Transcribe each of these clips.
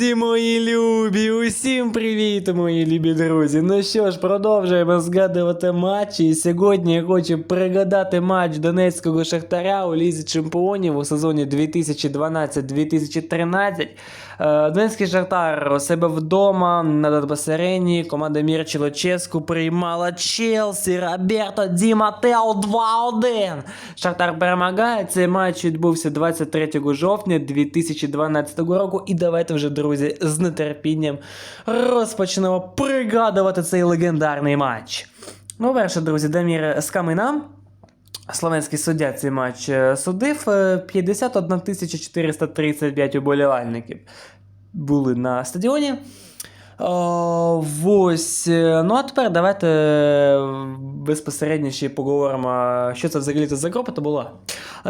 Усі мої любі, усім привіт, мої любі друзі. Ну що ж, продовжуємо згадувати матчі. І сьогодні я хочу пригадати матч Донецького Шахтаря у Лізі Чемпіонів у сезоні 2012-2013. Е, Донецький Шахтар у себе вдома на Донбасарені. Команда Мірчі Луческу приймала Челсі. Роберто Ді Матео 2-1. Шахтар перемагає. Цей матч відбувся 23 жовтня 2012 року. І давайте вже, друзі, з нетерпінням розпочнемо пригадувати цей легендарний матч. Ну, перше, друзі, Дамір Скамина. Словенський суддя цей матч е, судив. Е, 51 435 уболівальників були на стадіоні. О, ось. е, Ну, а тепер давайте е, безпосередньо ще поговоримо, що це взагалі за група то була.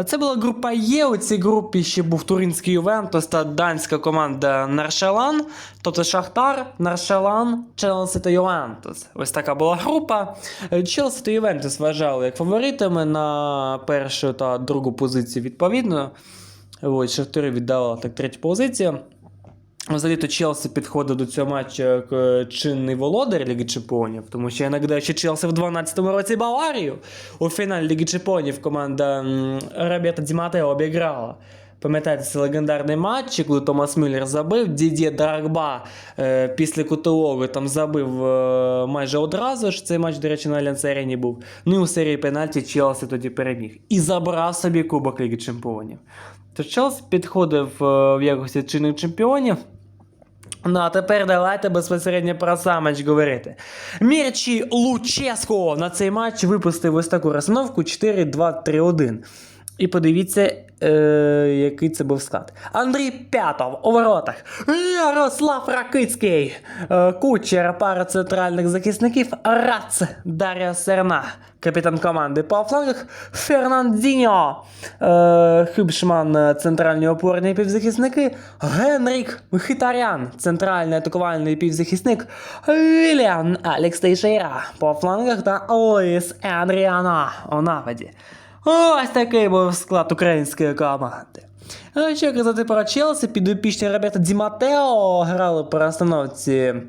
Це була група Є. У цій групі ще був туринський Ювентус та данська команда Наршалан, тобто Шахтар, Наршалан, Челсі та Ювентус. Ось така була група. Е, Челсі та Ювентус вважали як фаворитами на першу та другу позицію відповідно. Ось, Шахтарі віддавали так третю позицію. Взагалі то Челсі підходив до цього матчу як е, чинний володар Ліги Чемпіонів, тому що я нагадаю, що в 12-му році Баварію у фіналі Ліги Чемпіонів команда Роберта Ді Матео обіграла. Пам'ятаєте, це легендарний матч, коли Томас Мюллер забив, Дідє Драгба е, після кутового там забив е, майже одразу ж. Цей матч, до речі, на Альянс Арені був. Ну і у серії пенальті Челсі тоді переміг. І забрав собі Кубок Ліги Чемпіонів. Тож Челсі підходив е, в якості чинних чемпіонів. Ну, а тепер давайте безпосередньо про сам матч говорити. Мірчі Луческо на цей матч випустив ось таку розстановку 4-2-3-1. І подивіться, е, який це був склад. Андрій П'ятов у воротах. Ярослав Ракицький. Е, Кучер, пара центральних захисників. Рац Дар'я Серна. Капітан команди по флангах Фернандіньо. Е, Хюбшман, центральні опорні півзахисники. Генрік Мхітарян, центральний атакувальний півзахисник. Віліан Алекс Тейшейра по флангах та Луїс Андріана у нападі. Ось такий був склад української команди. А що казати про Челсі, підопічні Роберта Діматео грали при розстановці е,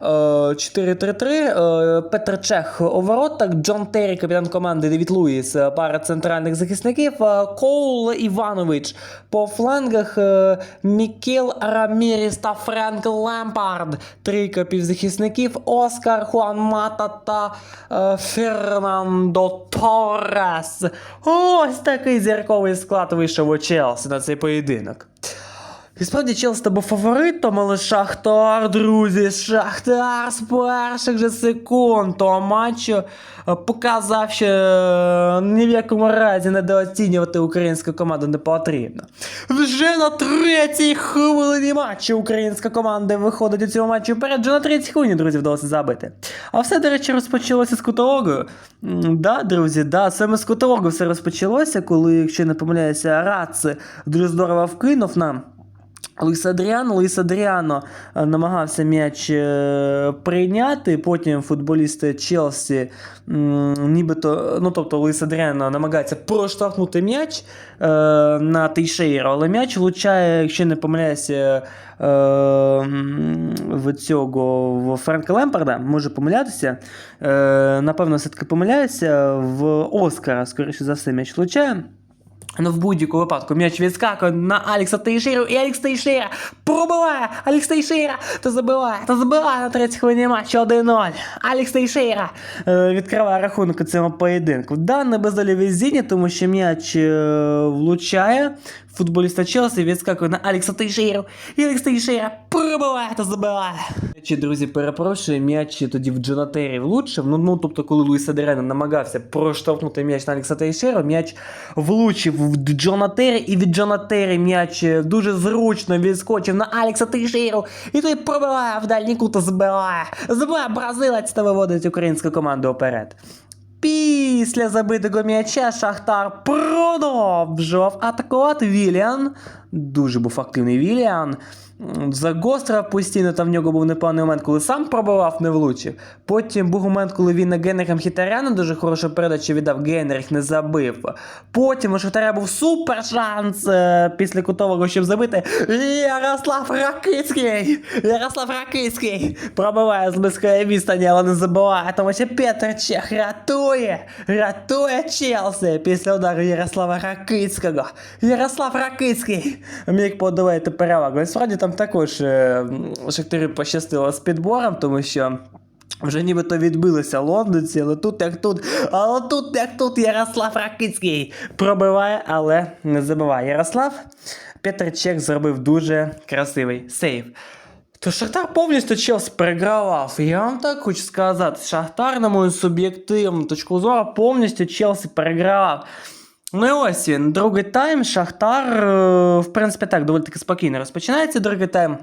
4-3-3. Е, Петр Чех у воротах, Джон Террі, капітан команди Девід Луїс, е, пара центральних захисників, е, Коул Іванович по флангах, е, Мікел Раміріс та Френк Лемпард, трійка півзахисників, Оскар Хуан Мата та е, Фернандо Торрес. Ось такий зірковий склад вийшов у Челсі на цей поєдинок. І справді чел Челсі був фаворитом, але Шахтар, друзі, Шахтар з перших же секунд того матчу е, показав, що е, ні в якому разі недооцінювати українську команду не потрібно. Вже на третій хвилині матчу українська команда виходить у цьому матчі вперед. Вже на третій хвилині, друзі, вдалося забити. А все, до речі, розпочалося з кутологу. Да, друзі, да, саме з кутологу все розпочалося, коли, якщо не помиляюся, Рац дуже здорово вкинув нам. Луїс Адріано, Луїс Адріано е, намагався м'яч е, прийняти. Потім футболісти Челсі, нібито, ну тобто Луїс Адріано намагається проштовхнути м'яч е, на Тейшейро, але м'яч влучає, якщо не помиляюся, в цього в Френка Лемпарда, може помилятися. Напевно, все-таки помиляюся. В Оскара, скоріше за все, м'яч влучає. Ну, в будь-якому випадку м'яч відскакує на Алекса Тейшеру, і Алекс Тейшера пробиває! Алекс Тейшера та забиває, та забиває на третій хвилині матчу 1-0. Алекс Тейшера е, відкриває рахунок у цьому поєдинку. Да, не без тому що м'яч е, влучає. Футболіста Челсі відскакує на Алекса Тейшеру, і Алекс Тейшера пробиває та забиває. Чи, друзі, перепрошую, м'яч тоді в Джонатері влучив. Ну, ну, тобто, коли Луїс Адерена намагався проштовхнути м'яч на Алекса Тейшера, м'яч влучив в Джона Террі, і від Джона Террі м'яч дуже зручно відскочив на Алекса Тейшеру, і той пробиває в дальній кут та збиває. Збиває бразилець та виводить українську команду вперед. Після забитого м'яча Шахтар продовжував атакувати Віліан. Дуже був активний Віліан. М, Загострив постійно, там в нього був непевний момент, коли сам пробивав, не влучив. Потім був момент, коли він на Генріха Мхітаряна дуже хорошу передачу віддав, Генріх не забив. Потім у Шахтаря був супер шанс е, після кутового, щоб забити. Ярослав Ракицький! Ярослав Ракицький пробиває з близької відстані, але не забиває, тому що Петр Чех рятує, рятує Челсі після удару Ярослава Ракицького. Ярослав Ракицький міг подавати перевагу. І справді там також е, Шахтарю пощастило з підбором, тому що. Вже нібито відбилися лондонці, але тут як тут, але тут як тут Ярослав Ракицький пробиває, але не забиває. Ярослав Петр зробив дуже красивий сейв. То Шахтар повністю Челсі перегравав. Я вам так хочу сказати, Шахтар, на мою суб'єктивну точку зору, повністю Челсі перегравав. Ну і ось він, другий тайм, Шахтар, е, в принципі, так, доволі таки спокійно розпочинається другий тайм.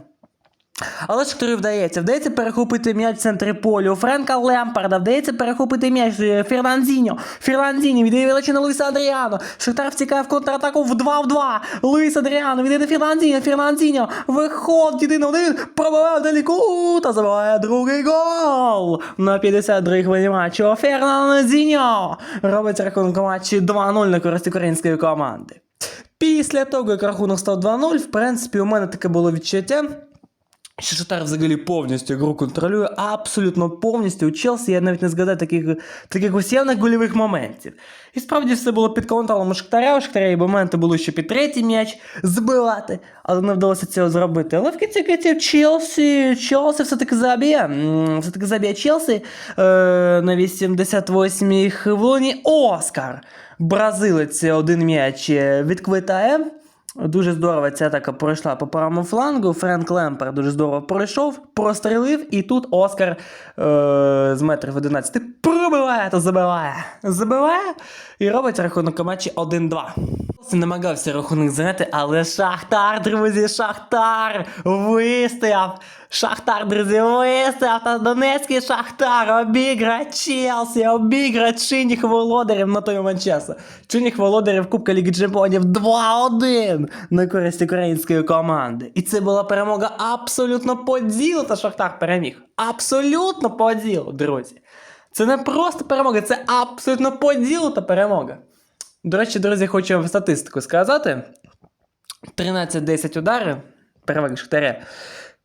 Але Шахтарю вдається. Вдається перехопити м'яч в центрі поля. У Френка Лемпарда вдається перехопити м'яч е, Фернандзіньо. Фернандзіньо віддає величину Луїса Адріано. Шахтар втікає в контратаку в 2 в 2. Луїс Адріано віддає до Фернандзіньо. Фернандзіньо виходить один на один. Пробиває далеко та забиває другий гол. На 52 хвилині матчу Фернандзіньо робить рахунок матчі 2-0 на користь української команди. Після того, як рахунок став 2-0, в принципі, у мене таке було відчуття. Що Шахтар взагалі повністю гру контролює, абсолютно повністю. У Челсі я навіть не згадаю таких, таких ось явних гольових моментів. І справді все було під контролем Шахтаря. У Шахтаря моменти були, щоб і третій м'яч збивати, але не вдалося цього зробити. Але в кінці кінців Челсі, Челсі все-таки заб'є. Все-таки заб'є Челсі е, на 88-й хвилині. Оскар! Бразилець один м'яч е, відквитає. Дуже здорово ця атака пройшла по правому флангу. Френк Лемпер дуже здорово пройшов, прострелив, і тут Оскар е- з метрів 11 пробиває та забиває. Забиває і робить рахунок у матчі 1-2. Намагався рахунок зняти, але Шахтар, друзі, Шахтар вистояв. Шахтар, друзі, вистояв. Та Донецький Шахтар обіграє Челсі, обіграє чинних володарів на той момент часу. Чинних володарів Кубка Ліги Чемпіонів 2-1 на користь української команди. І це була перемога абсолютно по ділу, та Шахтар переміг. Абсолютно по ділу, друзі. Це не просто перемога, це абсолютно поділ та перемога. До речі, друзі, хочу вам статистику сказати. 13-10 ударів, переваги Шахтаря.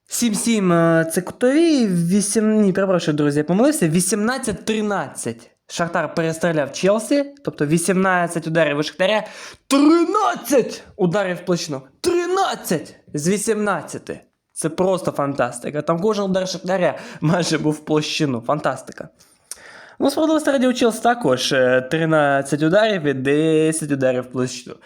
7-7 е, це кутові, 8, ні, перепрошую, друзі, я помилився, 18-13. Шахтар перестріляв Челсі, тобто 18 ударів у Шахтаря, 13 ударів в площину. 13 з 18. Це просто фантастика. Там кожен удар Шахтаря майже був в площину. Фантастика. Ну, справедливості раді у Челсі також е, 13 ударів і 10 ударів в площину.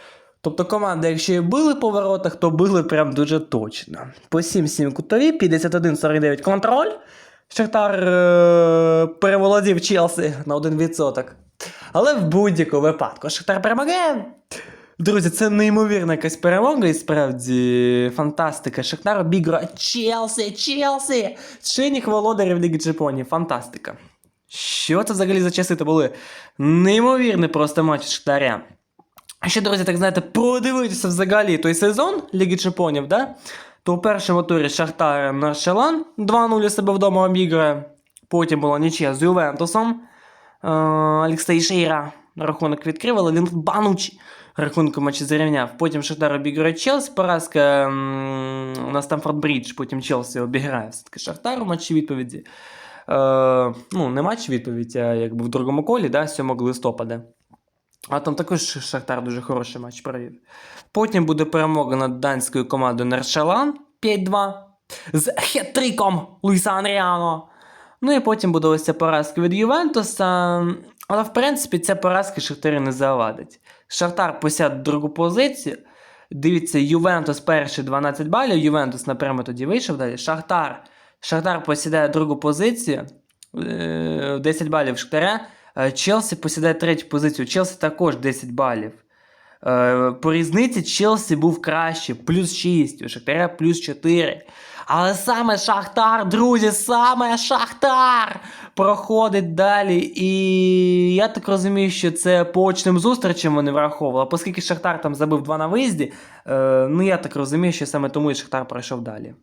Тобто команда, якщо і били по воротах, то били прям дуже точно. По 7-7 кутові, 51-49 контроль. Шахтар е- переволодів Челсі на 1%. Але в будь-якому випадку Шахтар перемагає. Друзі, це неймовірна якась перемога, і справді фантастика. Шахтар обіграє Челсі, Челсі! Чинних володарів Ліги Чемпіонів. Фантастика. Що це взагалі за часи то були? Неймовірний просто матч Шахтаря. А ще, друзі, так знаєте, продивитися взагалі той сезон Ліги Чемпіонів, да? То у першому турі Шахтар Наршелан 2-0 себе вдома обіграє. Потім була нічия з Ювентусом. Е, Олексій Шейра рахунок відкрив, але він банучий рахунку матчі зрівняв. Потім Шахтар обіграє Челсі, поразка на Стамфорд Брідж, потім Челсі обіграє все-таки Шахтар у матчі відповіді. Е, ну, не матч відповідь, а якби в другому колі, да, 7 листопада. А там також Шахтар дуже хороший матч провів. Потім буде перемога над данською командою Нершалан 5-2 з хет-триком Луїса Анріано. Ну і потім буде ось ця поразка від Ювентуса. Але в принципі ця поразка Шахтарі не завадить. Шахтар посяде другу позицію. Дивіться, Ювентус перший 12 балів. Ювентус напряму тоді вийшов далі. Шахтар. Шахтар посідає другу позицію. е, 10 балів Шахтаря. Е, Челсі посідає третю позицію. Челсі також 10 балів. Е, по різниці Челсі був краще, плюс 6, у Шахтаря плюс 4. Але саме Шахтар, друзі, саме Шахтар проходить далі. І я так розумію, що це по очним зустрічам вони враховували. Оскільки Шахтар там забив 2 на виїзді, е, ну я так розумію, що саме тому і Шахтар пройшов далі.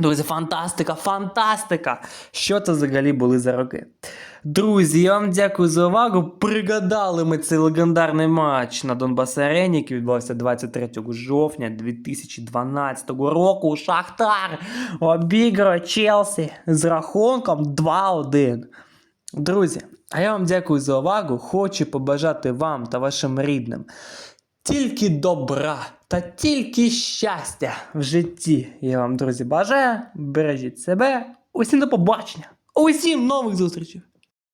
Друзі, фантастика, фантастика! Що це взагалі були за роки? Друзі, я вам дякую за увагу. Пригадали ми цей легендарний матч на Донбас Арені, який відбувався 23 жовтня 2012 року. Шахтар обігрує Челсі з рахунком 2-1. Друзі, а я вам дякую за увагу. Хочу побажати вам та вашим рідним тільки добра та тільки щастя в житті. Я вам, друзі, бажаю. Бережіть себе. Усім до побачення. Усім нових зустрічей!